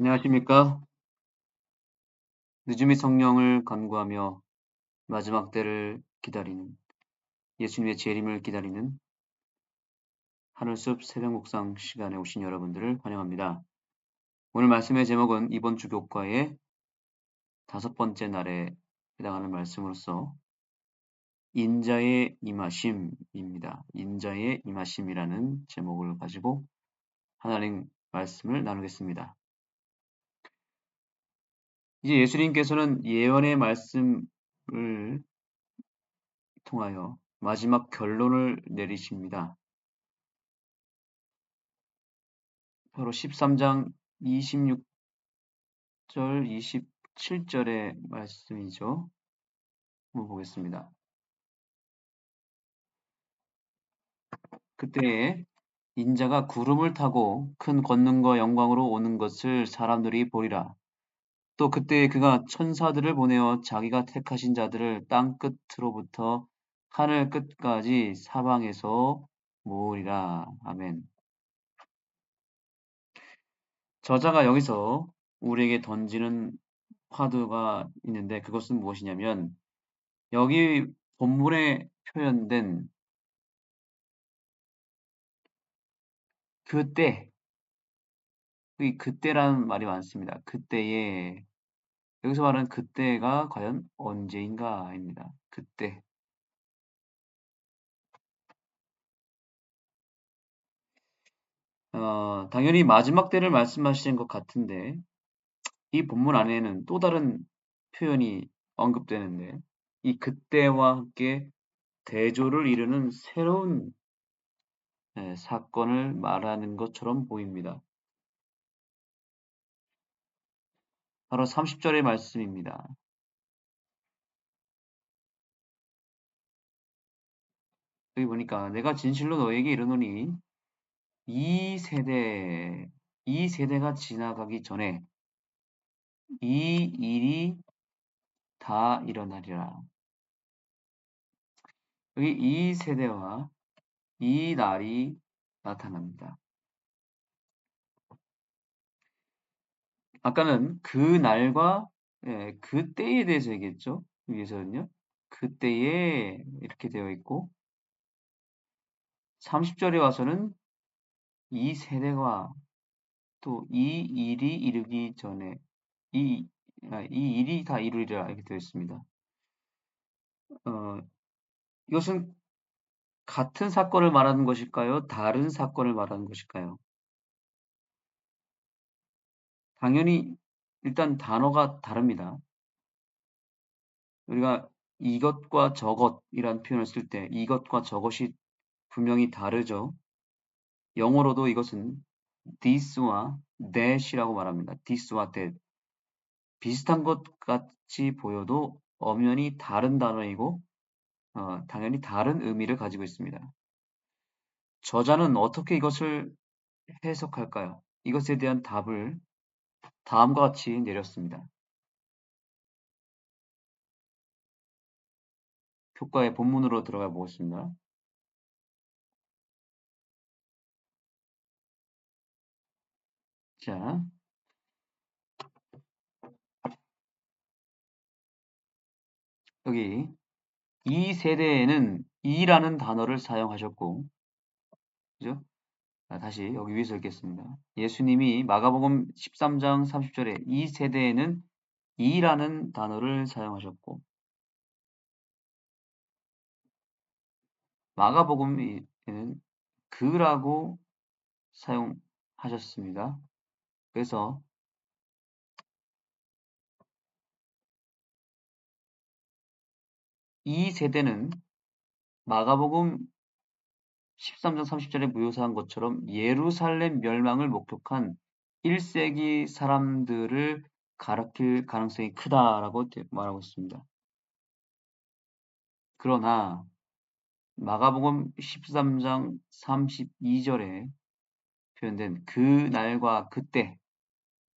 안녕하십니까? 늦음이 성령을 간구하며 마지막 때를 기다리는 예수님의 재림을 기다리는 하늘숲 새벽 묵상 시간에 오신 여러분들을 환영합니다. 오늘 말씀의 제목은 이번 주 교과의 다섯 번째 날에 해당하는 말씀으로서 인자의 임하심입니다. 인자의 임하심이라는 제목을 가지고 하나님 말씀을 나누겠습니다. 이제 예수님께서는 예언의 말씀을 통하여 마지막 결론을 내리십니다. 바로 13장 26절, 27절의 말씀이죠. 한번 보겠습니다. 그때에 인자가 구름을 타고 큰 권능과 영광으로 오는 것을 사람들이 보리라. 또 그때 그가 천사들을 보내어 자기가 택하신 자들을 땅 끝으로부터 하늘 끝까지 사방에서 모으리라. 아멘. 저자가 여기서 우리에게 던지는 화두가 있는데 그것은 무엇이냐면 여기 본문에 표현된 그때 이 그때라는 말이 많습니다. 그때에 여기서 말하는 그때가 과연 언제인가입니다. 그때. 어, 당연히 마지막 때를 말씀하시는 것 같은데 이 본문 안에는 또 다른 표현이 언급되는데 이 그때와 함께 대조를 이루는 새로운 네, 사건을 말하는 것처럼 보입니다. 바로 30절의 말씀입니다. 여기 보니까 내가 진실로 너에게 이르노니 이 세대, 이 세대가 지나가기 전에 이 일이 다 일어나리라. 여기 이 세대와 이 날이 나타납니다. 아까는 그 날과 예, 그 때에 대해서 얘기했죠. 위에서는요. 그 때에 이렇게 되어 있고 30절에 와서는 이 세대가 또 이 일이 이르기 전에 이, 아, 이 일이 다 이루리라 이렇게 되어 있습니다. 어, 이것은 같은 사건을 말하는 것일까요? 다른 사건을 말하는 것일까요? 당연히 일단 단어가 다릅니다. 우리가 이것과 저것이란 표현을 쓸 때 이것과 저것이 분명히 다르죠. 영어로도 이것은 this와 that이라고 말합니다. this와 that. 비슷한 것 같이 보여도 엄연히 다른 단어이고 어, 당연히 다른 의미를 가지고 있습니다. 저자는 어떻게 이것을 해석할까요? 이것에 대한 답을 다음과 같이 내렸습니다. 교과의 본문으로 들어가 보겠습니다. 자, 여기 이 세대에는 이라는 단어를 사용하셨고, 그죠? 아, 다시 여기 위에서 읽겠습니다. 예수님이 마가복음 13장 30절에 이 세대에는 이라는 단어를 사용하셨고, 마가복음에는 그라고 사용하셨습니다. 그래서 이 세대는 마가복음 13장 30절에 무효사한 것처럼 예루살렘 멸망을 목격한 1세기 사람들을 가르칠 가능성이 크다라고 말하고 있습니다. 그러나 마가복음 13장 32절에 표현된 그 날과 그때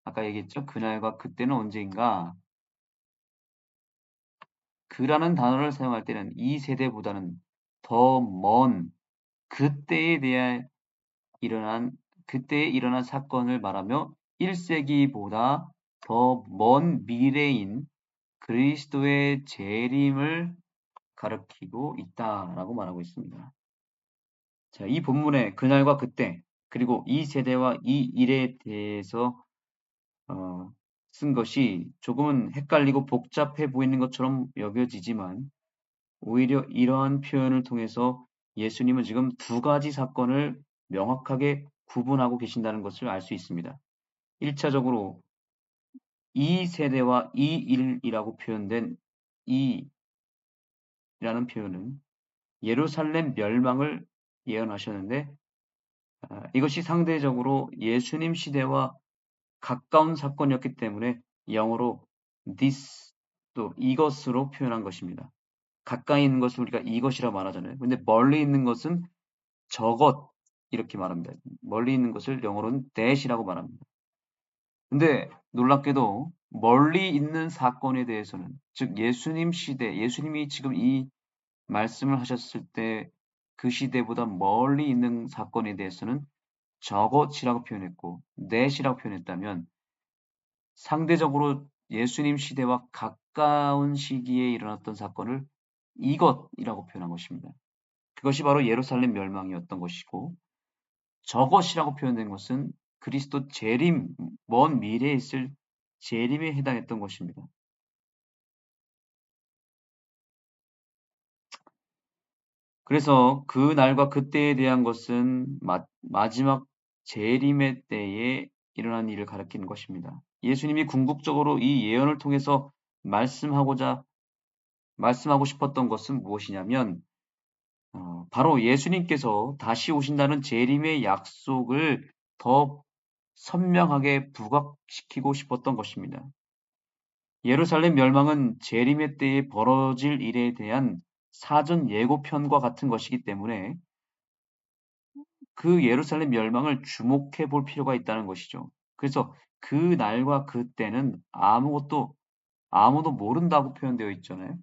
아까 얘기했죠? 그 날과 그때는 언제인가? 그라는 단어를 사용할 때는 이 세대보다는 더 먼 그때에 대해 일어난 그때에 일어난 사건을 말하며 1세기보다 더 먼 미래인 그리스도의 재림을 가르키고 있다라고 말하고 있습니다. 자, 이 본문의 그날과 그때 그리고 이 세대와 이 일에 대해서 어, 쓴 것이 조금은 헷갈리고 복잡해 보이는 것처럼 여겨지지만 오히려 이러한 표현을 통해서 예수님은 지금 두 가지 사건을 명확하게 구분하고 계신다는 것을 알 수 있습니다. 1차적으로 이 세대와 이 일이라고 표현된 이라는 표현은 예루살렘 멸망을 예언하셨는데 아, 이것이 상대적으로 예수님 시대와 가까운 사건이었기 때문에 영어로 this 또 이것으로 표현한 것입니다. 가까이 있는 것을 우리가 이것이라 말하잖아요. 근데 멀리 있는 것은 저것 이렇게 말합니다. 멀리 있는 것을 영어로는 that이라고 말합니다. 근데 놀랍게도 멀리 있는 사건에 대해서는 즉 예수님 시대, 예수님이 지금 이 말씀을 하셨을 때 그 시대보다 멀리 있는 사건에 대해서는 저것이라고 표현했고 that이라고 표현했다면 상대적으로 예수님 시대와 가까운 시기에 일어났던 사건을 이것이라고 표현한 것입니다. 그것이 바로 예루살렘 멸망이었던 것이고 저것이라고 표현된 것은 그리스도 재림, 먼 미래에 있을 재림에 해당했던 것입니다. 그래서 그 날과 그때에 대한 것은 마, 마지막 재림의 때에 일어난 일을 가리키는 것입니다. 예수님이 궁극적으로 이 예언을 통해서 말씀하고자 말씀하고 싶었던 것은 무엇이냐면 어, 바로 예수님께서 다시 오신다는 재림의 약속을 더 선명하게 부각시키고 싶었던 것입니다. 예루살렘 멸망은 재림의 때에 벌어질 일에 대한 사전 예고편과 같은 것이기 때문에 그 예루살렘 멸망을 주목해 볼 필요가 있다는 것이죠. 그래서 그 날과 그 때는 아무것도 아무도 모른다고 표현되어 있잖아요.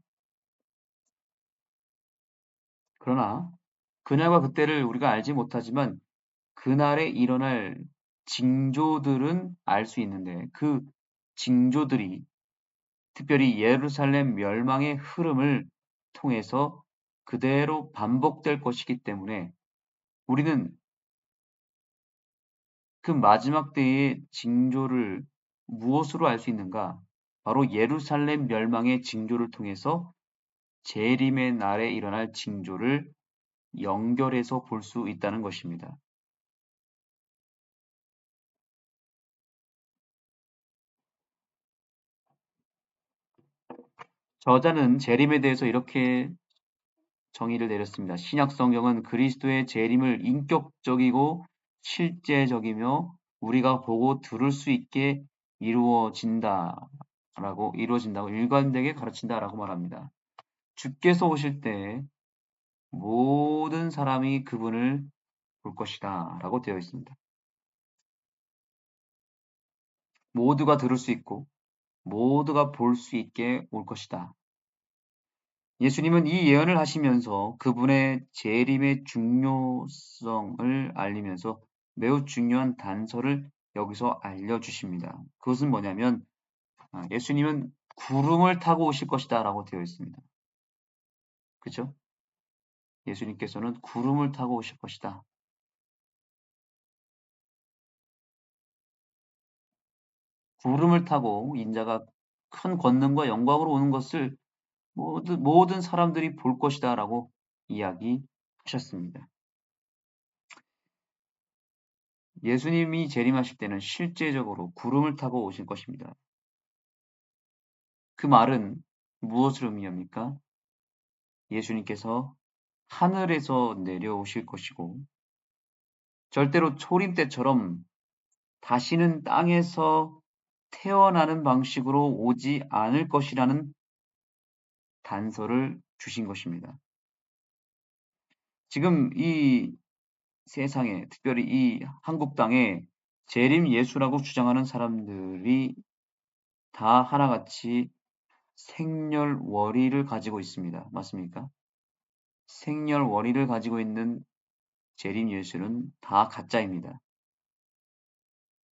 그러나 그날과 그때를 우리가 알지 못하지만 그날에 일어날 징조들은 알 수 있는데 그 징조들이 특별히 예루살렘 멸망의 흐름을 통해서 그대로 반복될 것이기 때문에 우리는 그 마지막 때의 징조를 무엇으로 알 수 있는가? 바로 예루살렘 멸망의 징조를 통해서 재림의 날에 일어날 징조를 연결해서 볼 수 있다는 것입니다. 저자는 재림에 대해서 이렇게 정의를 내렸습니다. 신약 성경은 그리스도의 재림을 인격적이고 실제적이며 우리가 보고 들을 수 있게 이루어진다라고 이루어진다고 일관되게 가르친다라고 말합니다. 주께서 오실 때 모든 사람이 그분을 볼 것이다 라고 되어 있습니다. 모두가 들을 수 있고 모두가 볼 수 있게 올 것이다. 예수님은 이 예언을 하시면서 그분의 재림의 중요성을 알리면서 매우 중요한 단서를 여기서 알려주십니다. 그것은 뭐냐면 아, 예수님은 구름을 타고 오실 것이다 라고 되어 있습니다. 그죠? 예수님께서는 구름을 타고 오실 것이다. 구름을 타고 인자가 큰 권능과 영광으로 오는 것을 모든, 모든 사람들이 볼 것이다 라고 이야기하셨습니다. 예수님이 재림하실 때는 실제적으로 구름을 타고 오실 것입니다. 그 말은 무엇을 의미합니까? 예수님께서 하늘에서 내려오실 것이고 절대로 초림 때처럼 다시는 땅에서 태어나는 방식으로 오지 않을 것이라는 단서를 주신 것입니다. 지금 이 세상에, 특별히 이 한국 땅에 재림 예수라고 주장하는 사람들이 다 하나같이 생렬월의를 가지고 있습니다. 맞습니까? 생렬월의를 가지고 있는 재림 예수는 다 가짜입니다.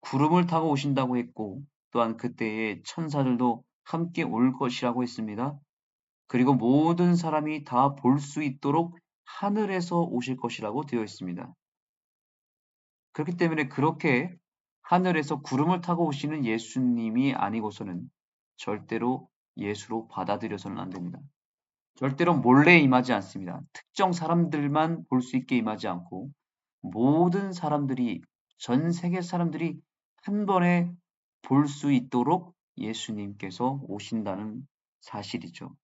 구름을 타고 오신다고 했고 또한 그때에 천사들도 함께 올 것이라고 했습니다. 그리고 모든 사람이 다 볼 수 있도록 하늘에서 오실 것이라고 되어 있습니다. 그렇기 때문에 그렇게 하늘에서 구름을 타고 오시는 예수님이 아니고서는 절대로 예수로 받아들여서는 안 됩니다. 절대로 몰래 임하지 않습니다. 특정 사람들만 볼 수 있게 임하지 않고 모든 사람들이 전 세계 사람들이 한 번에 볼 수 있도록 예수님께서 오신다는 사실이죠.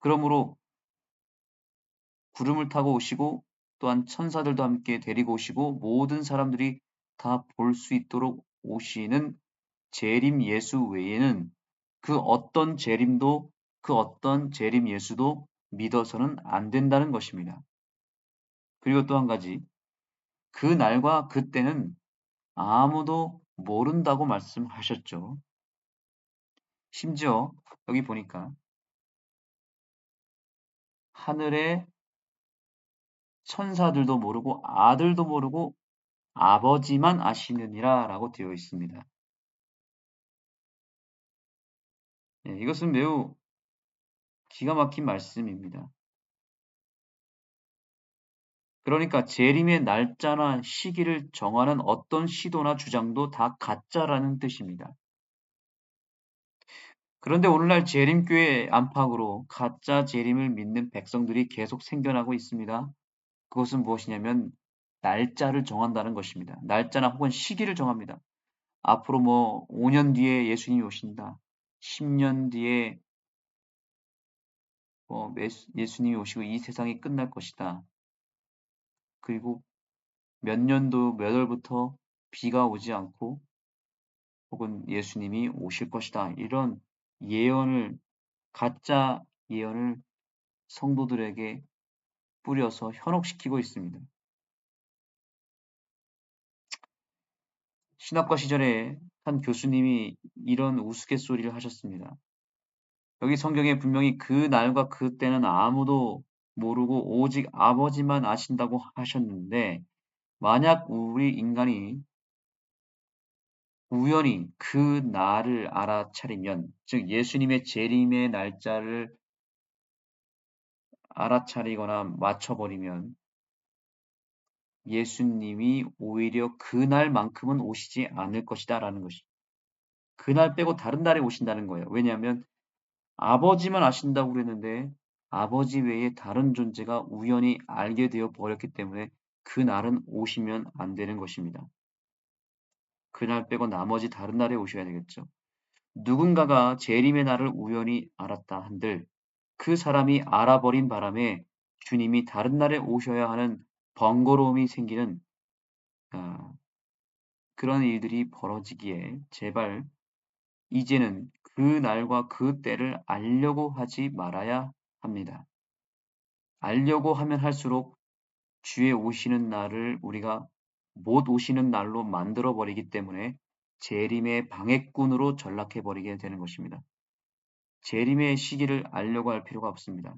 그러므로 구름을 타고 오시고 또한 천사들도 함께 데리고 오시고 모든 사람들이 다 볼 수 있도록 오시는 재림 예수 외에는 그 어떤 재림도 그 어떤 재림 예수도 믿어서는 안 된다는 것입니다. 그리고 또 한 가지 그 날과 그 때는 아무도 모른다고 말씀하셨죠. 심지어 여기 보니까 하늘의 천사들도 모르고 아들도 모르고 아버지만 아시느니라 라고 되어 있습니다. 예, 이것은 매우 기가 막힌 말씀입니다. 그러니까 재림의 날짜나 시기를 정하는 어떤 시도나 주장도 다 가짜라는 뜻입니다. 그런데 오늘날 재림교회 안팎으로 가짜 재림을 믿는 백성들이 계속 생겨나고 있습니다. 그것은 무엇이냐면 날짜를 정한다는 것입니다. 날짜나 혹은 시기를 정합니다. 앞으로 뭐 5년 뒤에 예수님이 오신다. 10년 뒤에 뭐 예수님이 오시고 이 세상이 끝날 것이다. 그리고 몇 년도 몇 월부터 비가 오지 않고 혹은 예수님이 오실 것이다. 이런 예언을 가짜 예언을 성도들에게 뿌려서 현혹시키고 있습니다. 신학과 시절에 한 교수님이 이런 우스갯소리를 하셨습니다. 여기 성경에 분명히 그 날과 그 때는 아무도 모르고 오직 아버지만 아신다고 하셨는데 만약 우리 인간이 우연히 그 날을 알아차리면 즉 예수님의 재림의 날짜를 알아차리거나 맞춰버리면 예수님이 오히려 그날만큼은 오시지 않을 것이다 라는 것이 그날 빼고 다른 날에 오신다는 거예요. 왜냐하면 아버지만 아신다고 그랬는데 아버지 외에 다른 존재가 우연히 알게 되어 버렸기 때문에 그날은 오시면 안 되는 것입니다. 그날 빼고 나머지 다른 날에 오셔야 되겠죠. 누군가가 재림의 날을 우연히 알았다 한들 그 사람이 알아버린 바람에 주님이 다른 날에 오셔야 하는 번거로움이 생기는 아, 그런 일들이 벌어지기에 제발 이제는 그 날과 그 때를 알려고 하지 말아야 합니다. 알려고 하면 할수록 주의 오시는 날을 우리가 못 오시는 날로 만들어 버리기 때문에 재림의 방해꾼으로 전락해 버리게 되는 것입니다. 재림의 시기를 알려고 할 필요가 없습니다.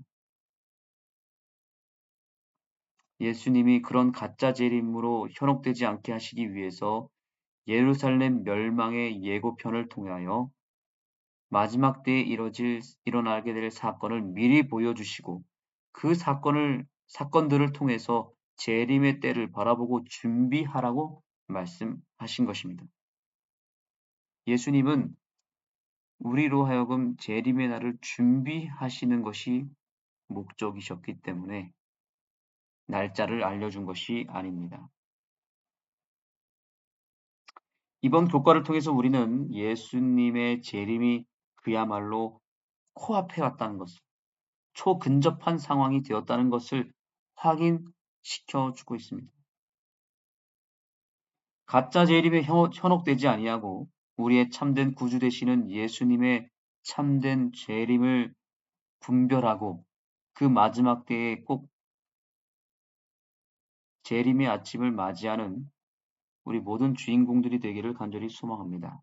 예수님이 그런 가짜 재림으로 현혹되지 않게 하시기 위해서 예루살렘 멸망의 예고편을 통하여 마지막 때에 이뤄질, 일어나게 될 사건을 미리 보여주시고 그 사건을, 사건들을 통해서 재림의 때를 바라보고 준비하라고 말씀하신 것입니다. 예수님은 우리로 하여금 재림의 날을 준비하시는 것이 목적이셨기 때문에 날짜를 알려준 것이 아닙니다. 이번 교과를 통해서 우리는 예수님의 재림이 그야말로 코앞에 왔다는 것을, 초근접한 상황이 되었다는 것을 확인시켜 주고 있습니다. 가짜 재림에 현혹되지 아니하고 우리의 참된 구주 되시는 예수님의 참된 재림을 분별하고 그 마지막 때에 꼭 재림의 아침을 맞이하는 우리 모든 주인공들이 되기를 간절히 소망합니다.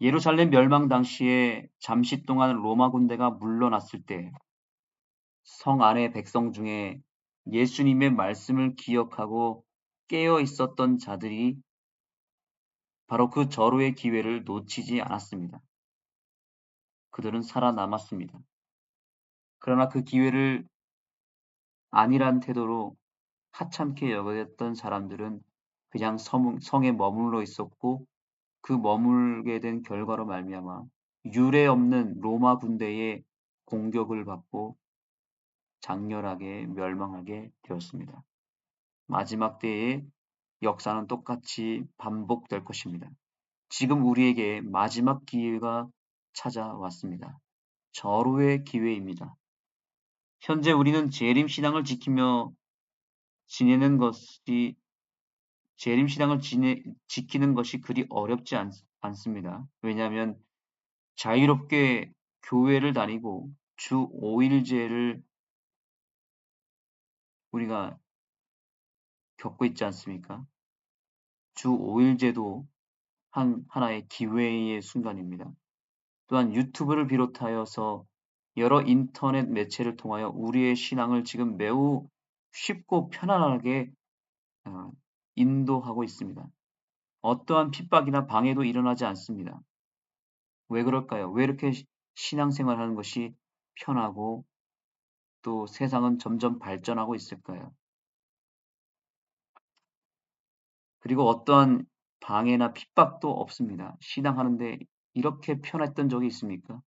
예루살렘 멸망 당시에 잠시 동안 로마 군대가 물러났을 때 성 안의 백성 중에 예수님의 말씀을 기억하고 깨어 있었던 자들이 바로 그 절호의 기회를 놓치지 않았습니다. 그들은 살아남았습니다. 그러나 그 기회를 아니란 태도로 하찮게 여겼던 사람들은 그냥 성, 성에 머물러 있었고 그 머물게 된 결과로 말미암아 유례 없는 로마 군대의 공격을 받고 장렬하게 멸망하게 되었습니다. 마지막 때의 역사는 똑같이 반복될 것입니다. 지금 우리에게 마지막 기회가 찾아왔습니다. 절호의 기회입니다. 현재 우리는 재림 신앙을 지키며 지내는 것이 재림 신앙을 지내, 지키는 것이 그리 어렵지 않, 않습니다. 왜냐하면 자유롭게 교회를 다니고 주 5일제를 우리가 겪고 있지 않습니까? 주 5일제도 한 하나의 기회의 순간입니다. 또한 유튜브를 비롯하여서 여러 인터넷 매체를 통하여 우리의 신앙을 지금 매우 쉽고 편안하게 어, 인도하고 있습니다. 어떠한 핍박이나 방해도 일어나지 않습니다. 왜 그럴까요? 왜 이렇게 신앙생활 하는 것이 편하고 또 세상은 점점 발전하고 있을까요? 그리고 어떠한 방해나 핍박도 없습니다. 신앙하는데 이렇게 편했던 적이 있습니까?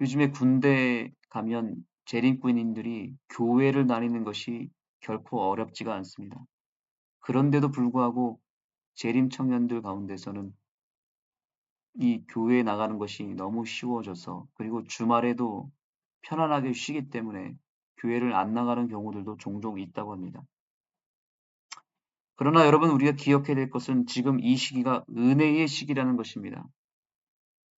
요즘에 군대 가면 재림군인들이 교회를 다니는 것이 결코 어렵지가 않습니다. 그런데도 불구하고 재림 청년들 가운데서는 이 교회에 나가는 것이 너무 쉬워져서 그리고 주말에도 편안하게 쉬기 때문에 교회를 안 나가는 경우들도 종종 있다고 합니다. 그러나 여러분 우리가 기억해야 될 것은 지금 이 시기가 은혜의 시기라는 것입니다.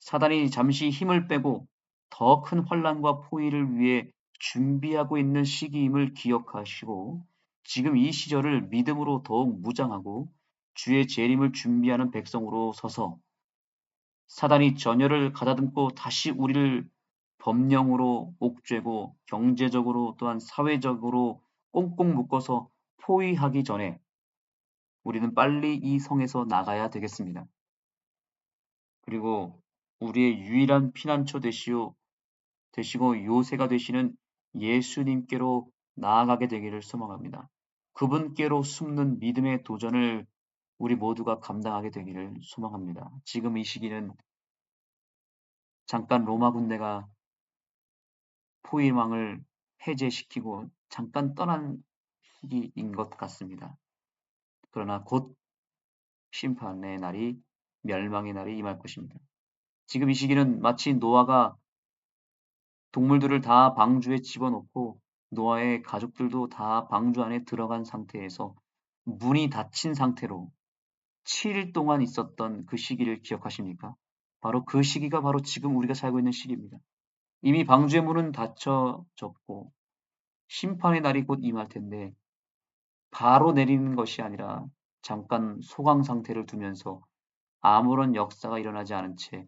사단이 잠시 힘을 빼고 더 큰 환란과 포위를 위해 준비하고 있는 시기임을 기억하시고 지금 이 시절을 믿음으로 더욱 무장하고 주의 재림을 준비하는 백성으로 서서 사단이 전열을 가다듬고 다시 우리를 법령으로 옥죄고 경제적으로 또한 사회적으로 꽁꽁 묶어서 포위하기 전에 우리는 빨리 이 성에서 나가야 되겠습니다. 그리고 우리의 유일한 피난처 되시오, 되시고 요새가 되시는 예수님께로 나아가게 되기를 소망합니다. 그분께로 숨는 믿음의 도전을 우리 모두가 감당하게 되기를 소망합니다. 지금 이 시기는 잠깐 로마 군대가 포위망을 해제시키고 잠깐 떠난 시기인 것 같습니다. 그러나 곧 심판의 날이 멸망의 날이 임할 것입니다. 지금 이 시기는 마치 노아가 동물들을 다 방주에 집어넣고 노아의 가족들도 다 방주 안에 들어간 상태에서 문이 닫힌 상태로 7일 동안 있었던 그 시기를 기억하십니까? 바로 그 시기가 바로 지금 우리가 살고 있는 시기입니다. 이미 방주의 문은 닫혀졌고 심판의 날이 곧 임할 텐데 바로 내리는 것이 아니라 잠깐 소강 상태를 두면서 아무런 역사가 일어나지 않은 채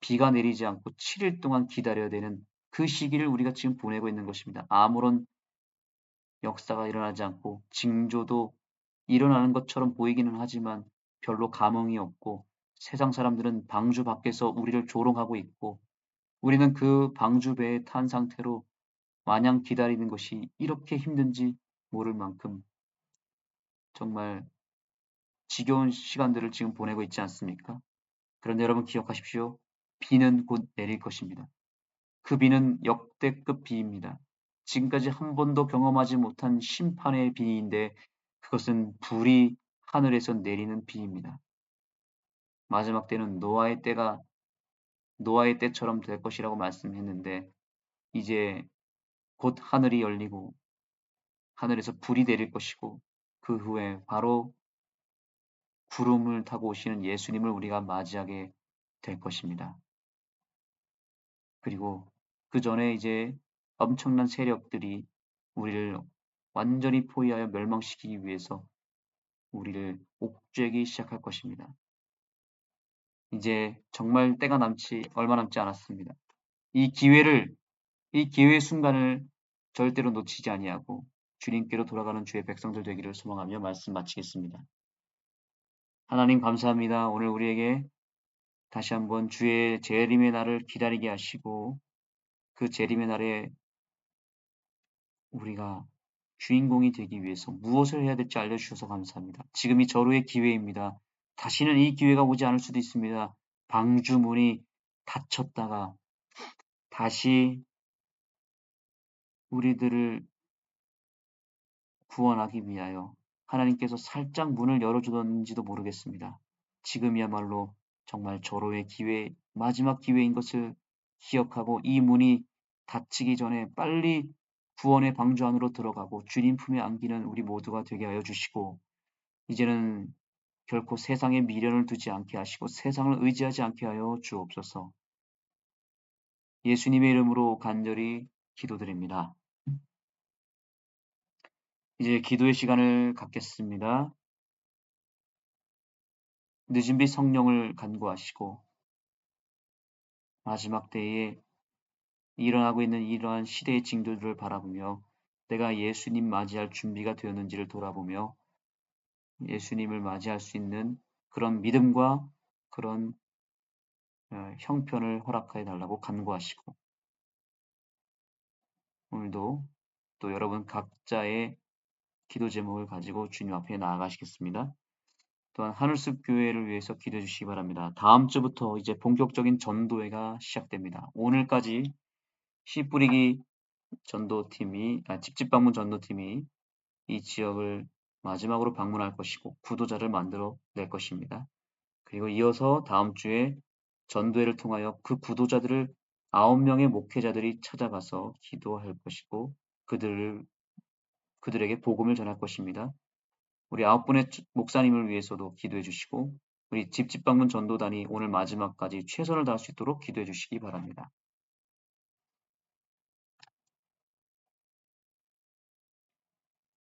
비가 내리지 않고 7일 동안 기다려야 되는 그 시기를 우리가 지금 보내고 있는 것입니다. 아무런 역사가 일어나지 않고 징조도 일어나는 것처럼 보이기는 하지만 별로 감흥이 없고 세상 사람들은 방주 밖에서 우리를 조롱하고 있고 우리는 그 방주배에 탄 상태로 마냥 기다리는 것이 이렇게 힘든지 모를 만큼 정말 지겨운 시간들을 지금 보내고 있지 않습니까? 그런데 여러분 기억하십시오. 비는 곧 내릴 것입니다. 그 비는 역대급 비입니다. 지금까지 한 번도 경험하지 못한 심판의 비인데 그것은 불이 하늘에서 내리는 비입니다. 마지막 때는 노아의 때가 노아의 때처럼 될 것이라고 말씀했는데 이제 곧 하늘이 열리고 하늘에서 불이 내릴 것이고 그 후에 바로 구름을 타고 오시는 예수님을 우리가 맞이하게 될 것입니다. 그리고 그 전에 이제 엄청난 세력들이 우리를 완전히 포위하여 멸망시키기 위해서 우리를 옥죄기 시작할 것입니다. 이제 정말 때가 남지 얼마 남지 않았습니다. 이 기회를 이 기회의 순간을 절대로 놓치지 아니하고 주님께로 돌아가는 주의 백성들 되기를 소망하며 말씀 마치겠습니다. 하나님 감사합니다. 오늘 우리에게 다시 한번 주의 재림의 날을 기다리게 하시고 그 재림의 날에 우리가 주인공이 되기 위해서 무엇을 해야 될지 알려주셔서 감사합니다. 지금이 절호의 기회입니다. 다시는 이 기회가 오지 않을 수도 있습니다. 방주문이 닫혔다가 다시 우리들을 구원하기 위하여 하나님께서 살짝 문을 열어주던지도 모르겠습니다. 지금이야말로 정말 절호의 기회, 마지막 기회인 것을 기억하고 이 문이 닫히기 전에 빨리 구원의 방주 안으로 들어가고 주님 품에 안기는 우리 모두가 되게 하여 주시고 이제는 결코 세상에 미련을 두지 않게 하시고 세상을 의지하지 않게 하여 주옵소서. 예수님의 이름으로 간절히 기도드립니다. 이제 기도의 시간을 갖겠습니다. 늦은 빛 성령을 간구하시고 마지막 때에 일어나고 있는 이러한 시대의 징조들을 바라보며 내가 예수님 맞이할 준비가 되었는지를 돌아보며 예수님을 맞이할 수 있는 그런 믿음과 그런 어, 형편을 허락하여 달라고 간구하시고 오늘도 또 여러분 각자의 기도 제목을 가지고 주님 앞에 나아가시겠습니다. 또한 하늘숲 교회를 위해서 기도해 주시기 바랍니다. 다음 주부터 이제 본격적인 전도회가 시작됩니다. 오늘까지 씨 뿌리기 전도팀이 아, 집집 방문 전도팀이 이 지역을 마지막으로 방문할 것이고 구도자를 만들어 낼 것입니다. 그리고 이어서 다음 주에 전도회를 통하여 그 구도자들을 아홉 명의 목회자들이 찾아가서 기도할 것이고 그들을 그들에게 복음을 전할 것입니다. 우리 아홉 분의 목사님을 위해서도 기도해 주시고 우리 집집 방문 전도단이 오늘 마지막까지 최선을 다할 수 있도록 기도해 주시기 바랍니다.